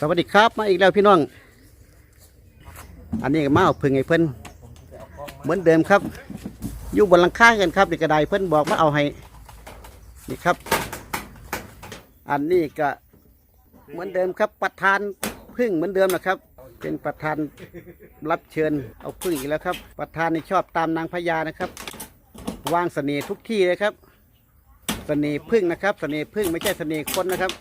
สวัสดีครับมาอีกแล้วพี่น้อง อันนี้ก็มาเอาพึ่งไอ้เพิ่นเหมือนเดิมครับ อยู่บนหลังคากันครับเด็กกระไดเพิ่นบอกมาเอาให้นี่ครับ อันนี้ก็เหมือนเดิมครับ ประธานพึ่งเหมือนเดิมนะครับ เป็นประธานรับเชิญเอาพึ่งอีกแล้วครับ ประธานนี่ชอบตามนางพญานะครับ วางเสน่ห์ทุกที่เลยครับ เสน่ห์พึ่งนะครับ เสน่ห์พึ่งไม่ใช่เสน่ห์คนนะครับ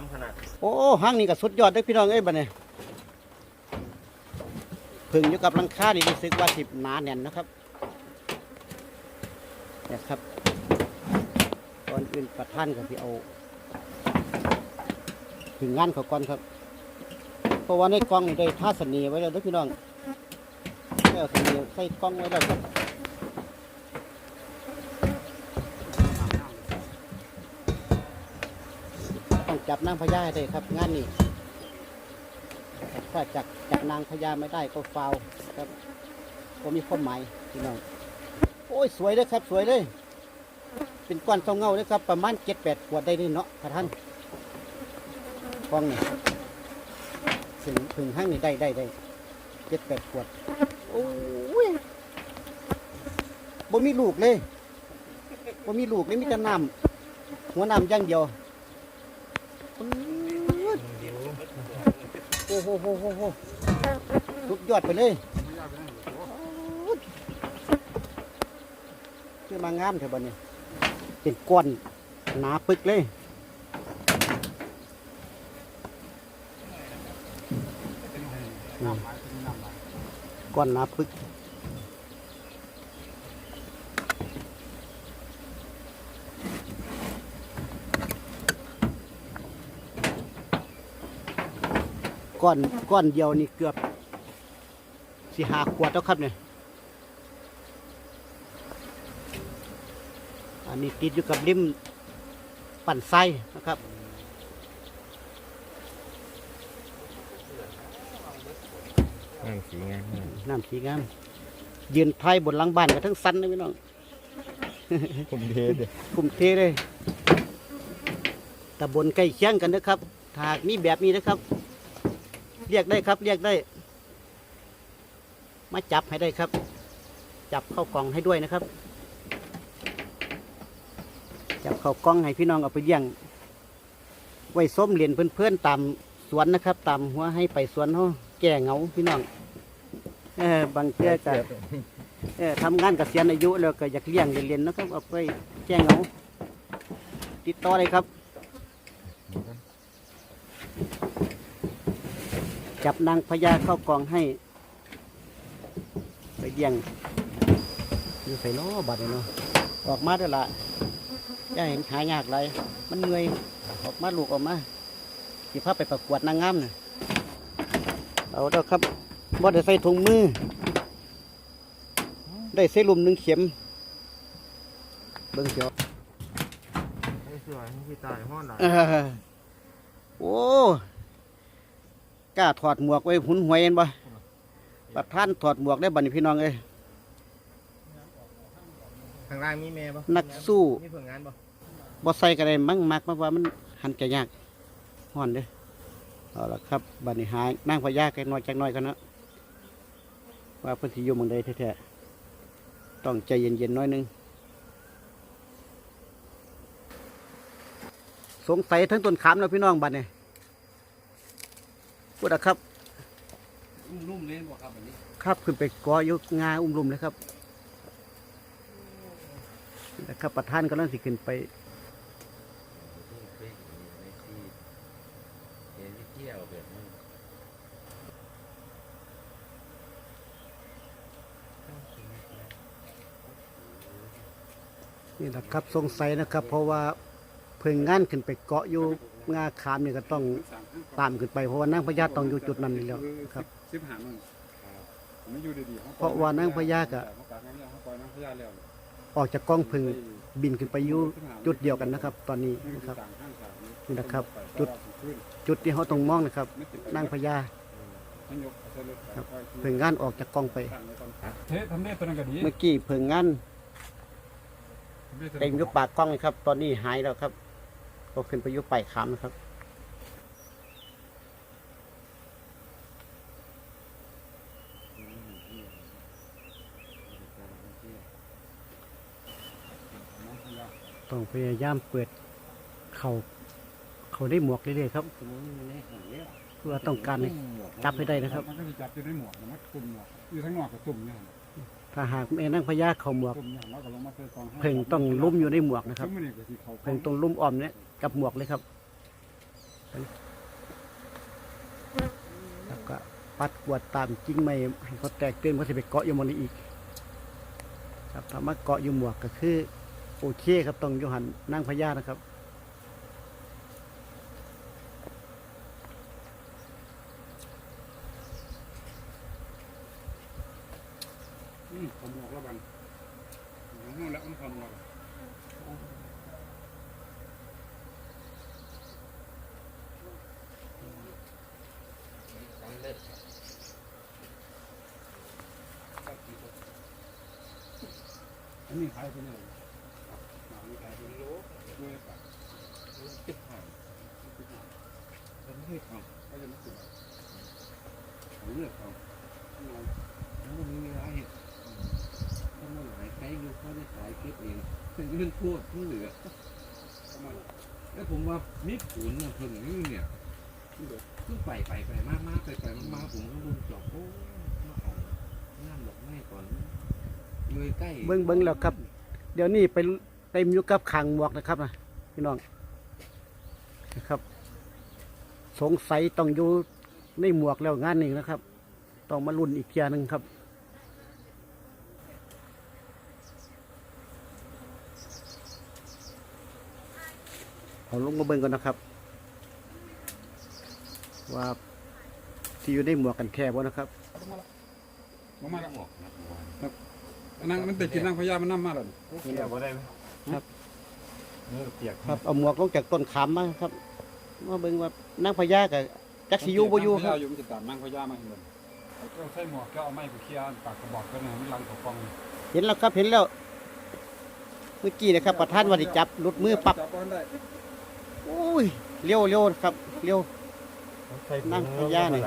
ามขนาดโอ้ห้างนี้ก็สุดยอดเด้อพี่น้องเอ้ยบัดนี้พึ่งอยู่กับลังค่านี่รู้สึกว่าสิบหนาแน่นนะครับเนี่ยครับก่อนอื่นประท่านก็ที่เอา ถึงงานเขาก่อนครับ เพราะว่าในกล้องนี่ได้ท่าเสน่ห์ไว้แล้วเด้อพี่น้องได้เอาเสน่ห์ใส่กล้องไว้แล้วครับต้อง จับนางพญาได้ครับ งานนี้ถ้าจับจับนางพญาไม่ได้ก็ฟาวครับก็มีความหมายพี่น้องโอ้ยสวยเลยครับ สวยเลย เป็นก้อนเศร้าเงาเลยครับ ประมาณเจ็ดแปดขวดได้เลยเนาะพระท่านกล้องนี่ถึงถึงห้างนี่ได้ได้ได้เจ็ดแปดขวดโอ้ยบ่มีลูกเลยบ่มีลูกเลยมีแต่น้ำหัวน้ำย่างเดียว โอ้โหโหโหโหสุดยอดไปเลยคือมางามเถอะบัดนี้เป็นก้อนหนาปึกเลยก้อนหนาปึก ก้อนก้อนเดียวนี่เกือบสี่หาขวดแล้วครับเนี่ยอันนี้ติดอยู่กับริมปั่นไส้นะครับงามสีงามน้ำสีงามยืนไทยบนหลังบ้านกับทั้งสันเลยพี่น้องผมเทเด้คุมเทเลยตำบลใกล้เคียงกันนะครับถ้าหากมีแบบนี้นะครับ เรียกได้ครับ เรียกได้ มาจับให้ได้ครับ จับเข้ากล่องให้ด้วยนะครับ จับเข้ากล่องให้พี่น้องเอาไปเลี้ยง ไว้ส้มเหรียญเพื่อนๆตามสวนนะครับ ตามหัวให้ไปสวนเขาแก่เหงาพี่น้อง เออบางเทื่อก็เออทำงานเกษียณอายุแล้วก็อยากเลี้ยงเรียนๆนะครับเอาไปแจ้งเอาติดต่อเลยครับ จับนางพญาเข้ากองให้ ไปเลี้ยงอยู่ใส่ล้อบัดเนาะออกมาเด้ละย่าเห็นหายากไรมันเหนื่อยออกมาลูกออกมาสิพาไปประกวดนางงามน่ะเอาเด้อครับบ่ได้ใส่ถุงมือ ได้เซรุ่มหนึ่งเข็ม เบิ่งเสียวไอ้สวยพี่ตายห้อนหลายโอ้ กล้าถอดหมวกไว้หุนหวยเห็นบ่ประท่านถอดหมวกได้บัดนี้พี่น้องเอ้ย ข้างล่างมีแม่ปะนักสู้ มีผลงานปะบ่ใส่ก็ได้มั่งมักมาว่ามันหันจะยากห่อนเด้อเอาละครับบัดนี้หายนั่งพญากันน้อยจักหน้อยกันเนาะว่าเพิ่นสิอยู่หมองใดแท้ๆต้องใจเย็นๆหน้อยหนึง สงสัยทั้งต้นขามแล้วพี่น้องบัดนี้ พูดอะครับนุ่มเลยบอกครับแบบนี้ครับขึ้นไปกออยู่งาอุ้มรุมเลยครับนะครับประธานกำลังสิขึ้นไปเที่ยวแบบนี้นี่นะครับสงสัยนะครับ เพราะว่าเพิ่งงานขึ้นไปเกาะอยู่ งาขามนี่ก็ต้องตามขึ้นไปเพราะว่านางพญาต้องอยู่จุดนั้นนี่แล้วครับ สิบหามึงไม่อยู่ดีๆเพราะว่านางพญาก็เขาปล่อยนางเขาปล่อยนางพญาแล้วออกจากกล้องเพึ่งบินขึ้นไปอยู่จุดเดียวกันนะครับ ตอนนี้นี่นะครับต่างข้างสามนี่นะครับ จุดจุดที่เขาต้องมองนะครับนางพญาทั้งยกเส้นเลือดครับเพิ่งงานออกจากกล้องไปเททำได้ตัวนั้นก็ดีเมื่อกี้เพิ่งงานเต็มอยู่ปากกล้องเลยครับ ตอนนี้หายแล้วครับ ก็ขึ้นไปยู่ไปลายขามนะครับ ต้องพยายามเปิดเขา เขาได้หมวกเรื่อยๆครับเพื่อต้องการจับให้ได้นะครับ มันก็จะจับอยู่ในหมวกนะมันตุ่มหมวกอยู่ทั้งนอกกับตุ่มเนี่ย ถ้าหากแม่นั่งพญาเขาหมวกตุ่มเนี่ยแล้วก็ลงมาเจอกองให้เพิ่งต้องลุ่มอยู่ในหมวกนะครับซึ่งมันนี่ก็สิเขาเพิ่งต้องลุ่มอ้อมเนี่ยกับหมวกเลยครับแล้วก็ปัดกวาดตามจริงไม่ให้เขาแตกเตือนว่าจะไปเกาะอยู่หมันนี้อีก ครับถ้ามาเกาะอยู่หมวกก็คือ โอเคครับต้องอยู่หันนั่งพญานะครับ อืมขโมยแล้วกันนู่นแล้วมันขโมย ทำเล็ด อั นนี้ขายเป็นอะไรหนังขายเป็นโลด้วยปะจิบหายมันไม่ทำก็จะไม่ติดผมเลือกเขาำแล้วมันมีเวลาเห็นถ้ามันหายใครอยู่เขาได้ขายคลิปเองเป็นเรื่องพูดเพื่อเหลือทำไมแล้วผมว่ามิดขุนเนี่ยเพิ่งนี่เนี่ยที่เพิ่งไปไปไปมากมากไปไปมากมากผมก็บุญจบโอ้มาเอางานดอกไม้ก่อนเลย ใกล้เบิ้งเบิ้งแล้วครับ เดี๋ยวนี้ไปเต็มอยู่กับขางหมวกนะครับนะพี่น้องนะครับ สงสัยต้องอยู่ในหมวกแล้วงานนี้นะครับ ต้องมาลุ้นอีกเทียหนึ่งครับเอาลงมาเบิ่งก่อนนะครับ ว่าที่อยู่ในหมวกกันแค่บ่นะครับมามาแล้วหมวก นะนั่งมันแต่กินนั่งพญามันน้ำมาแล้วเปียกบ่ได้ไหมครับ เนื้อเปียกครับเอาหมวกลงจากต้นขามมาครับมาเบิ่งว่านั่งพญากับจักสิอยู่บ่อยู่ครับอยู่มันจะตามนั่งพญามาเห็นบ่ก็ใส่หมวกก็เอาไม้ไปเคลียร์ปากกระบอกกันนะมันลังของฟองเห็นแล้วครับเห็นแล้วเมื่อกี้นะครับประธานว่าสิจับหลุดมือปับจับก้อนได้โอ้ยเร็วเร็วครับเร็ว นั่งพญานี่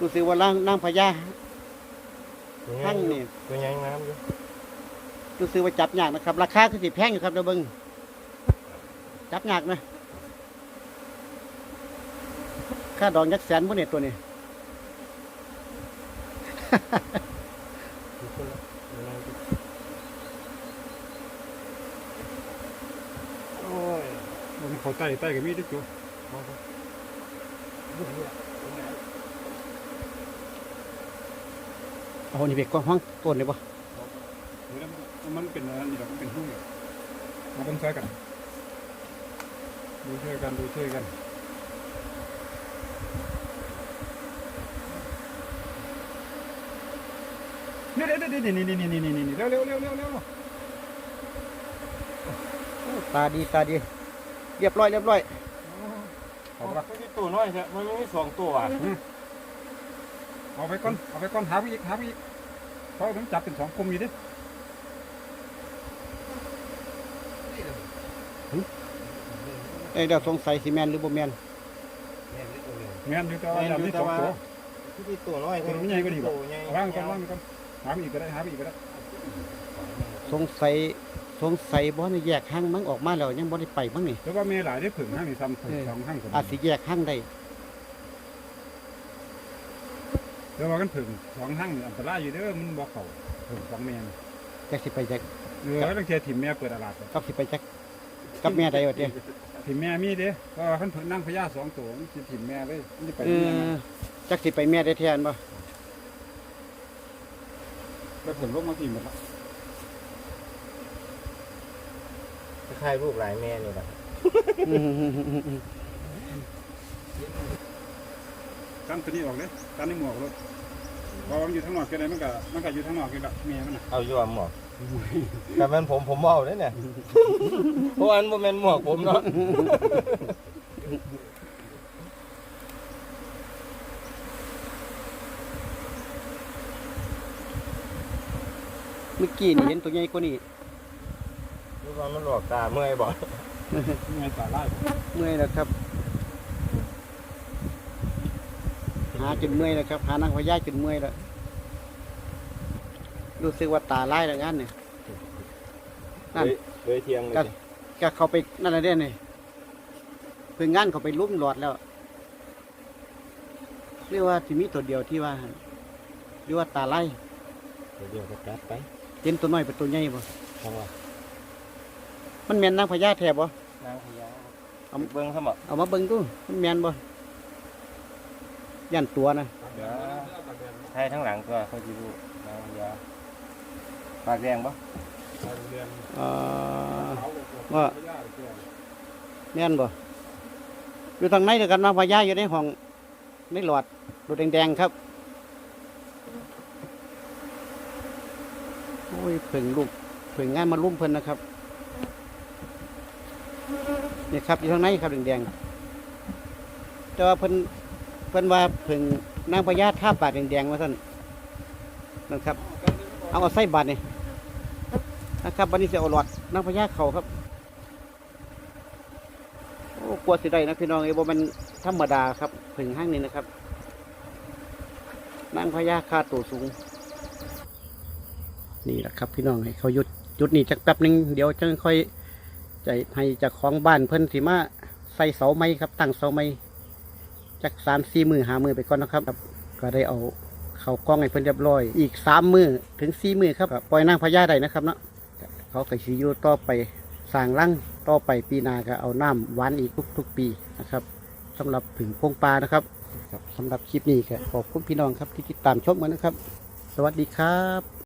รู้สึกว่าล่างนั่งพญา ทั้งนี่ตัวใหญ่น้ำอยู่รู้สึกว่าจับยากนะครับ ราคาคือสิแพงอยู่ครับเดี๋ยวเบิ่งจับยากนะค่าดอกยักษ์แสนบ่เนี่ยตัวนี้โอ้ยมันเขาใต้ใต้กับมีดจุ๊ เอานี่ไปกว้างห้องต้นเลยบ่มันเป็นอะไรนี่หรอกมันเป็นหุ้ยมาต้องช่วยกันดูช่วยกันดูช่วยกันนี่เดี๋ยวเดี๋ยวนี่นี่นี่นี่นี่นี่เร็วเร็วเร็วเร็วเร็วตาดีตาดี เรียบร้อยเรียบร้อยเอาไปไม่มีตัวน้อยใช่มันไม่มีสองตัว เอาไปก่อนเอาไปก่อนหาไปอีกหาไปอีกเพราะมันจับเป็นสองกลมอยู่ดิเอ้ยเดี๋ยวสงสัยสิแมนหรือบ่แมนแม่นอยู่แต่ว่าอย่างนี้สองตัวที่มีตัวน้อยตัวมันใหญ่กว่านี้บ่ตัวใหญ่เอาว่างก่อนว่างก่อนหาไปอีกก็ได้หาไปอีกก็ได้สงสัยสงสัยบ่ได้แยกห้างมั้งออกมาแล้วยังบ่ได้ไปมั้งนี่แล้วก็แม่หลายได้ผึ่งห้างนี่ซ้ำผึ่งสองห้างผมอาจสิแยกห้างได้ แล้วว่ากันผึ่งสองห้างนี่อันตรายอยู่เด้อมันบ่เข้าผึ่งสองแม่นจักสิไปจักเออแล้วบางทีถิ่มแม่เปิดตลาดกับสิไปจักกับแม่ใดวะเด้ถิ่มแม่มีเด้เพราะว่าคันผึ่งนั่งพญาสองตัวมันสิถิ่มแม่เลยมันสิไปเอแม่อจักสิไปแม่ได้แทนบ่แล้วผึ่งลงมาถิ่มหมดละคล้ายลูกหลายแม่นี่แหละ กันตัวนี้ออกเลยกันในหมวกรถพอมันอยู่ทางนอกกันได้มันก็มันก็อยู่ทางนอกกันกับแม่มันน่ะเอาอยู่อะหมวกแต่มันผมผมเอาได้เนี่ยเพราะอันโมเมนหมวกผมเนาะเมื่อกี้นี่เห็นตัวใหญ่กว่านี้ดูว่ามันหลอกตาเมื่อยบ่ยังไงตาไล่บ่เมื่อยแล้วครับ หาจนเมื่อยแล้วครับ หานางพญาจนเมื่อยแล้ว รู้สึกว่าตาไล่แล้วงั้นเนี่ยนั่นเลยเทียงเลยก็ก็เขาไปนั่นอะไรเนี่ยเพิ่งงานเขาไปลุ่มหลอดแล้วเรียกว่าที่มีตัวเดียวที่ว่าเรียกว่าตาไล่เดี๋ยวก็กลับไปเห็นตัวน้อยเป็นตัวใหญ่บ่เพราะว่ามันแมนนางพญาแทบบ่นางพญาเอาเบิ่งซะบ่เอามาเบิ่งดูมันแมนบ่ ยันตัวนะเดี๋ยวไทยทั้งหลังตัวเขาสิรู้นางพญาปากแดงบ่เรียนเอ่อเขาก็ว่าพญาเกี่ยวแม่นบ่อยู่ทางในเดียวกันนางพญาอยู่ในห้องในหลอดดูแดงๆครับโอ้ยเพิ่งลูกเพิ่งงานมาลุ่มเพิ่นนะครับนี่ครับอยู่ทางในครับแดงๆแต่ว่าเพิ่น เพิ่นว่าเพิ่งนางพญาท่าปากแดงๆมาท่านนั่นครับ เอาเอาใส่บาทนี่นะครับวันนี้จะเอาหลอดนางพญาเขาครับโอ้กลัวสิได้นะพี่น้องไอ้บ่มันธรรมดาครับผึ่งห้างนี้นะครับนางพญาคาตัวสูง นี่แหละครับ พี่น้องให้เขาหยุดหยุดนี่จักแป๊บหนึงเดี๋ยวจะค่อยใจให้จากของบ้านเพิ่นสิมาใส่เสาไม้ครับ ตั้งเสาไม้ จักสามสี่มือหามือไปก่อนนะครับ ก็ได้เอาเขากล้องให้เพิ่นเรียบร้อย อีกสามมือถึงสี่มือครับก็ปล่อยนางพญาได้นะครับเนาะเขาก็สิอยู่ต่อไปสร้างรังต่อไปปีหนาก็เอาน้ำหวานอีกทุก ๆ ปีนะครับสำหรับผึ่งพงปลานะครับครับสำหรับคลิปนี้ก็ขอบคุณพี่น้องครับที่ติดตามชมกันนะครับ สวัสดีครับ